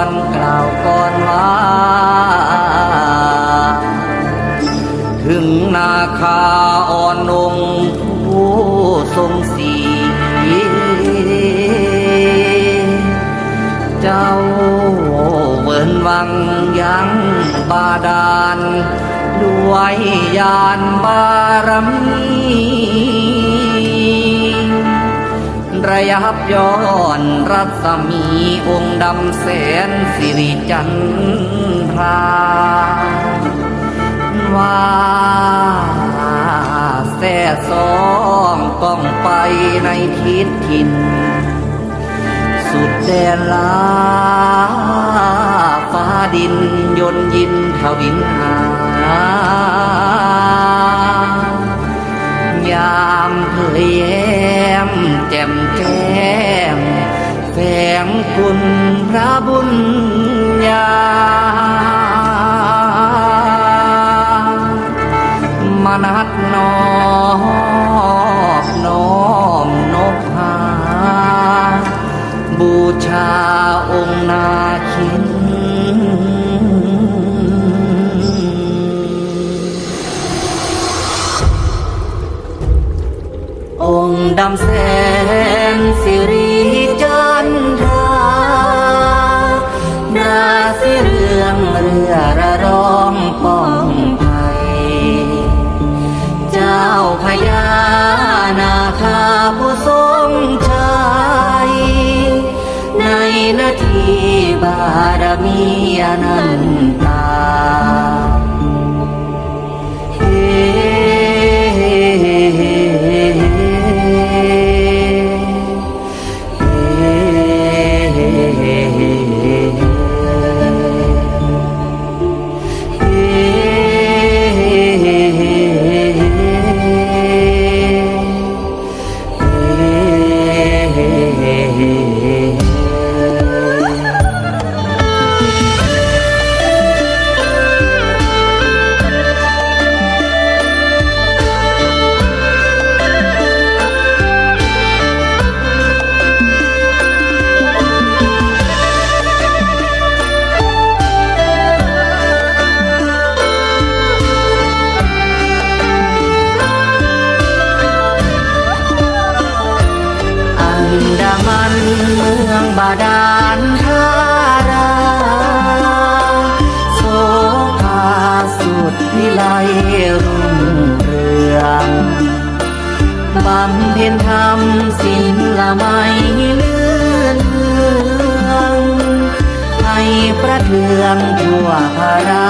อนกล่าวก่อนว่า ถึงนาคาอ่อนองผู้ทรงสีเจ้าเวนวังยังบาดาลด้วยยานบารมี ระยับย้อนรัศมีองค์ดำแสนสิริจันทราว่าแส่สองต้องไปในทิศทิน สุดแดนลาฟ้าดินยนยินทวินหายามเพลแยม มแก้มแฝงคุณพระบุญญา มนัดนอบน้อมนบหา บูชาองค์นาคิน เมืองบาดาลทาราโสภาสุดวิไลรุ่งเรืองบำเพ็ญธรรมศิลละไมเลื่อนเลืองให้ประเทืองทั่วพารา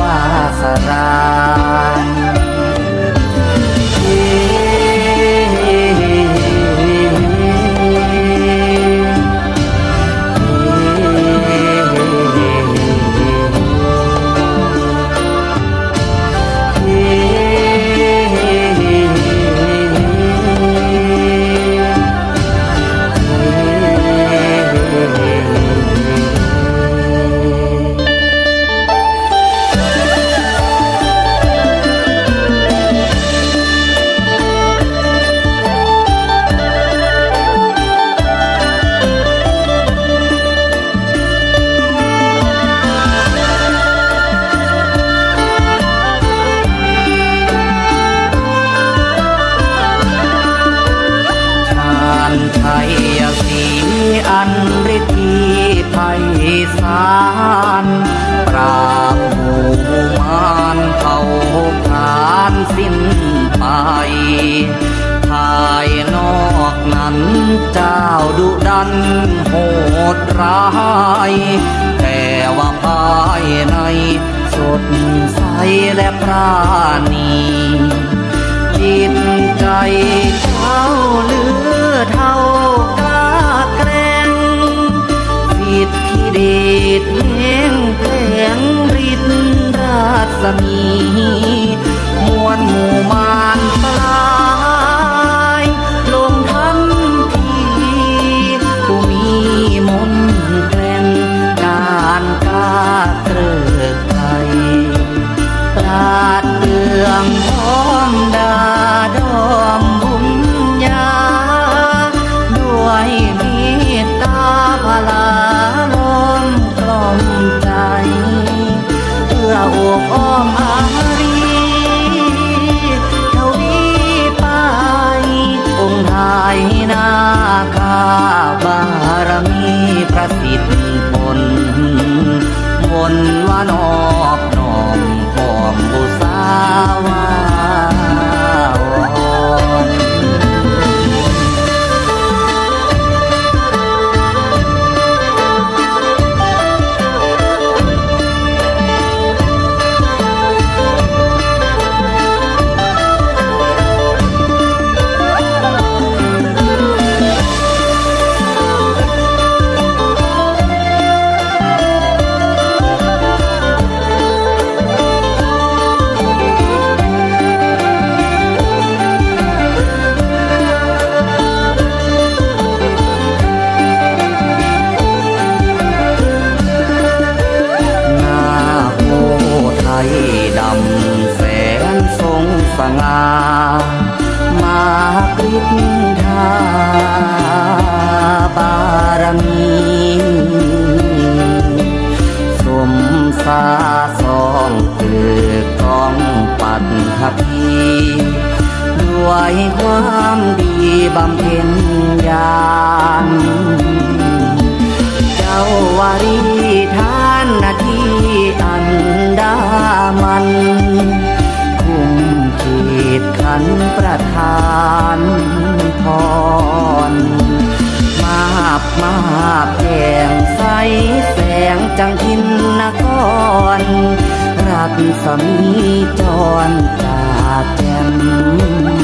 วาสรา อันฤทธิไทยสารปราบหมู่มารเผ่าผลานสิ้นไป ภายนอกนั้นเจ้าดุดันโหดร้าย แต่ว่าภายในสดใสและปราณีจิตใจเจ้าเลือเท่าก้า ดีดแห้งแผงริดราศมีมวลหมู่ สาสองคือกองปัตถพีด้วยความดีบำเพ็ญญาณเจ้าวารีทานนาทีอันดามันคุ้มขีดขันประทานพรมาบมาบแยงใสแสงจังทิน รักสมีจรจาแก่ม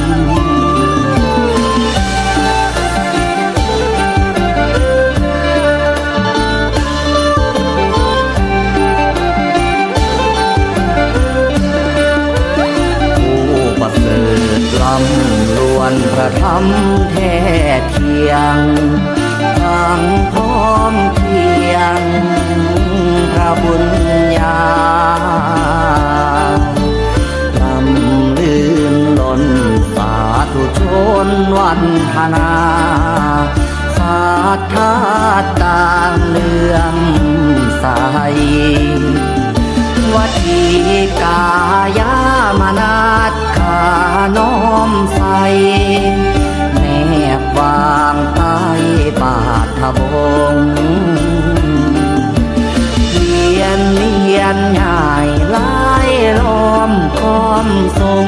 ทีกายามานาดขาน้อมใสแนบวางใต้บาทบงเลียนเลียนใหญ่ลายล้อมคอมทรง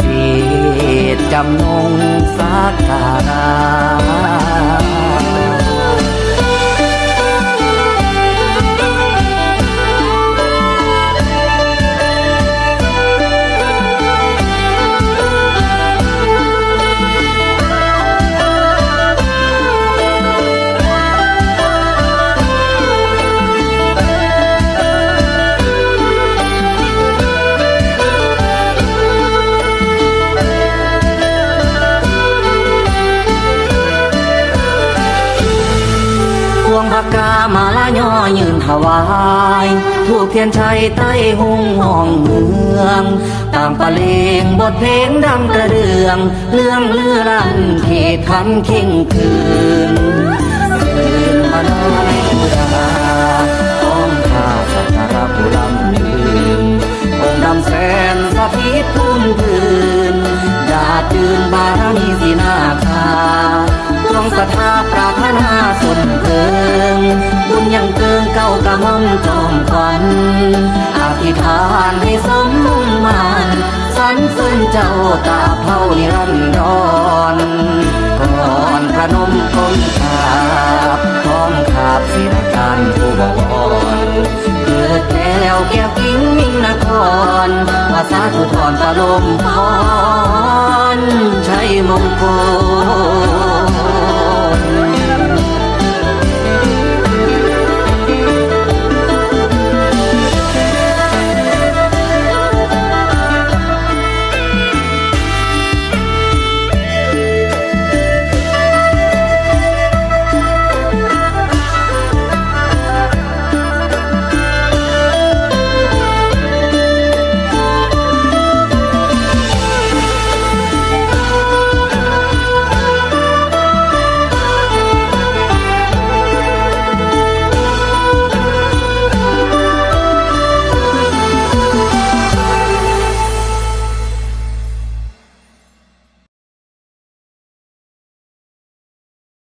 เจตจำนงสักการะ วายถูกเทียนชัยใต้หุงห้องเมืองตามประเลงบทเพลงดังกระเดือง เรื่องเลือรันเขตคันเข่งคืนคืนมาลายบุราต้องข้าสักการะผู้ลำลืนองดำแสนสถิตทุ่มพื้นดาดยืนบารมีสีนาคาดวงศรัทธาป มอมจอมขวัญอธิษฐานให้สมมุ่งมันสรรเสริญเจ้าตาเผานิรันดรก่อนพระนมก้มกราบพร้อมขาบศิลการผู้บวรเกิดแล้วแก้วกิ้งมิ่งนครภาษาทุทรประลมพรชัยมงคล